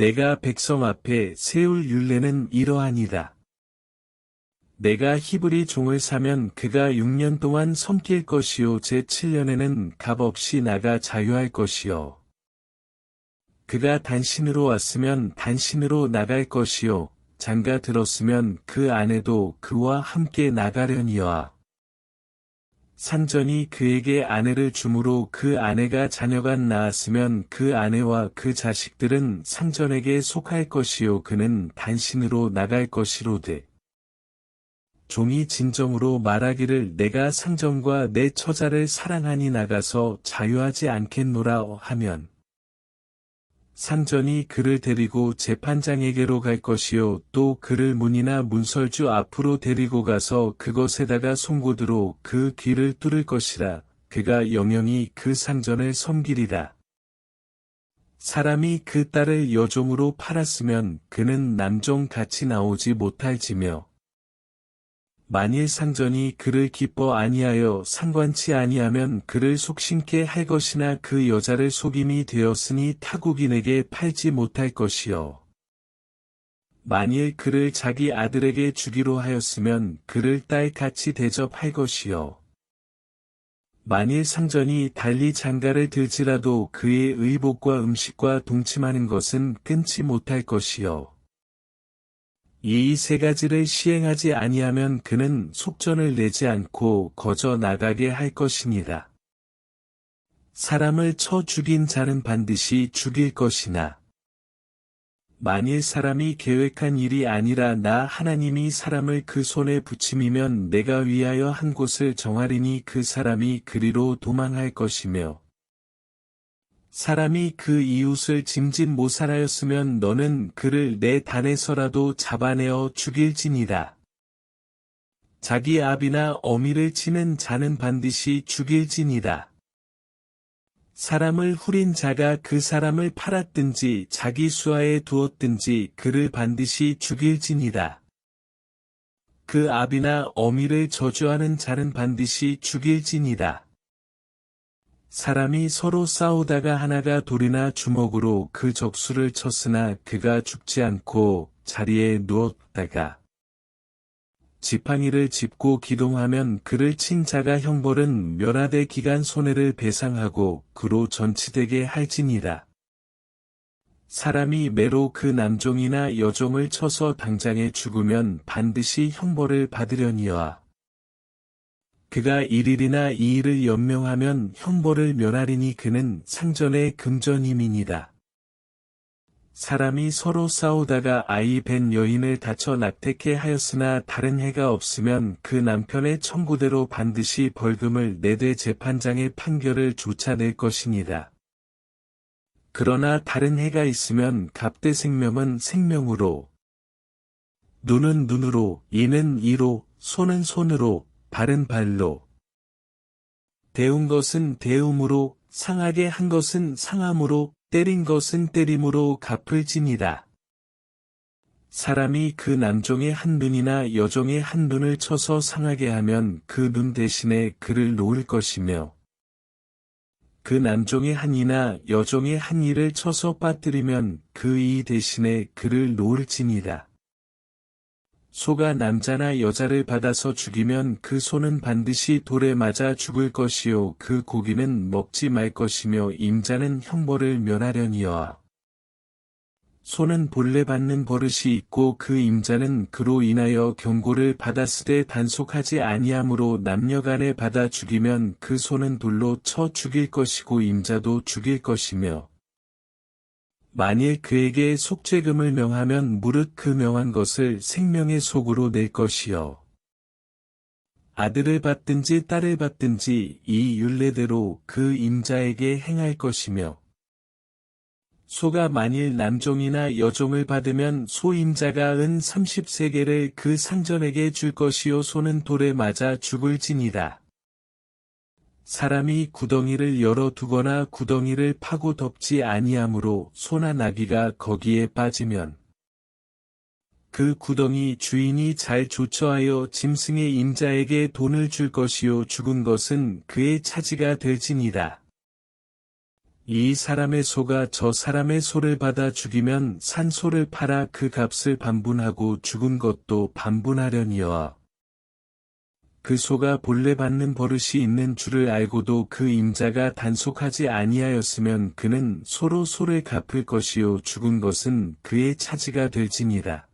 내가 백성 앞에 세울 율례는 이러하니라. 내가 히브리 종을 사면 그가 6년 동안 섬길 것이요 제7년에는 값없이 나가 자유할 것이요. 그가 단신으로 왔으면 단신으로 나갈 것이요. 장가 들었으면 그 아내도 그와 함께 나가려니와. 상전이 그에게 아내를 주므로 그 아내가 자녀가 낳았으면 그 아내와 그 자식들은 상전에게 속할 것이요 그는 단신으로 나갈 것이로되. 종이 진정으로 말하기를 내가 상전과 내 처자를 사랑하니 나가서 자유하지 않겠노라 하면 상전이 그를 데리고 재판장에게로 갈 것이요 또 그를 문이나 문설주 앞으로 데리고 가서 그것에다가 송곳으로 그 귀를 뚫을 것이라 그가 영영이 그 상전을 섬기리라. 사람이 그 딸을 여종으로 팔았으면 그는 남종 같이 나오지 못할지며 만일 상전이 그를 기뻐 아니하여 상관치 아니하면 그를 속심케 할 것이나 그 여자를 속임이 되었으니 타국인에게 팔지 못할 것이요. 만일 그를 자기 아들에게 주기로 하였으면 그를 딸같이 대접할 것이요. 만일 상전이 달리 장가를 들지라도 그의 의복과 음식과 동침하는 것은 끊지 못할 것이요. 이 세 가지를 시행하지 아니하면 그는 속전을 내지 않고 거저 나가게 할 것입니다. 사람을 쳐 죽인 자는 반드시 죽일 것이나 만일 사람이 계획한 일이 아니라 나 하나님이 사람을 그 손에 붙임이면 내가 위하여 한 곳을 정하리니 그 사람이 그리로 도망할 것이며 사람이 그 이웃을 짐짓 모살하였으면 너는 그를 내 단에서라도 잡아내어 죽일지니라. 자기 아비나 어미를 치는 자는 반드시 죽일지니라. 사람을 후린 자가 그 사람을 팔았든지 자기 수하에 두었든지 그를 반드시 죽일지니라. 그 아비나 어미를 저주하는 자는 반드시 죽일지니라. 사람이 서로 싸우다가 하나가 돌이나 주먹으로 그 적수를 쳤으나 그가 죽지 않고 자리에 누웠다가 지팡이를 짚고 기동하면 그를 친 자가 형벌은 멸하되 기간 손해를 배상하고 그로 전치되게 할지니라. 사람이 매로 그 남종이나 여종을 쳐서 당장에 죽으면 반드시 형벌을 받으려니와 그가 일일이나 이일을 연명하면 형벌을 면하리니 그는 상전의 금전임이니라. 사람이 서로 싸우다가 아이 벤 여인을 다쳐 낙태케 하였으나 다른 해가 없으면 그 남편의 청구대로 반드시 벌금을 내되 재판장의 판결을 쫓아낼 것이니라. 그러나 다른 해가 있으면 갑대 생명은 생명으로, 눈은 눈으로, 이는 이로, 손은 손으로, 바른 발로 대운 것은 대움으로 상하게 한 것은 상함으로 때린 것은 때림으로 갚을지니라. 사람이 그 남종의 한 눈이나 여종의 한 눈을 쳐서 상하게 하면 그 눈 대신에 그를 놓을 것이며 그 남종의 한 이나 여종의 한 이를 쳐서 빠뜨리면 그 이 대신에 그를 놓을지니라. 소가 남자나 여자를 받아서 죽이면 그 소는 반드시 돌에 맞아 죽을 것이요. 그 고기는 먹지 말 것이며 임자는 형벌을 면하려니와 소는 본래 받는 버릇이 있고 그 임자는 그로 인하여 경고를 받았으되 단속하지 아니하므로 남녀간에 받아 죽이면 그 소는 돌로 쳐 죽일 것이고 임자도 죽일 것이며 만일 그에게 속죄금을 명하면 무릇 그 명한 것을 생명의 속으로 낼 것이요. 아들을 받든지 딸을 받든지 이 율례대로 그 임자에게 행할 것이며 소가 만일 남종이나 여종을 받으면 소임자가 은 30세계를 그 상전에게 줄 것이요 소는 돌에 맞아 죽을지니라. 사람이 구덩이를 열어 두거나 구덩이를 파고 덮지 아니하므로 소나 나귀가 거기에 빠지면 그 구덩이 주인이 잘 조처하여 짐승의 임자에게 돈을 줄 것이요 죽은 것은 그의 차지가 될지니라. 이 사람의 소가 저 사람의 소를 받아 죽이면 산 소를 팔아 그 값을 반분하고 죽은 것도 반분하려니와 그 소가 본래 받는 버릇이 있는 줄을 알고도 그 임자가 단속하지 아니하였으면 그는 소로 소를 갚을 것이요 죽은 것은 그의 차지가 될지니라.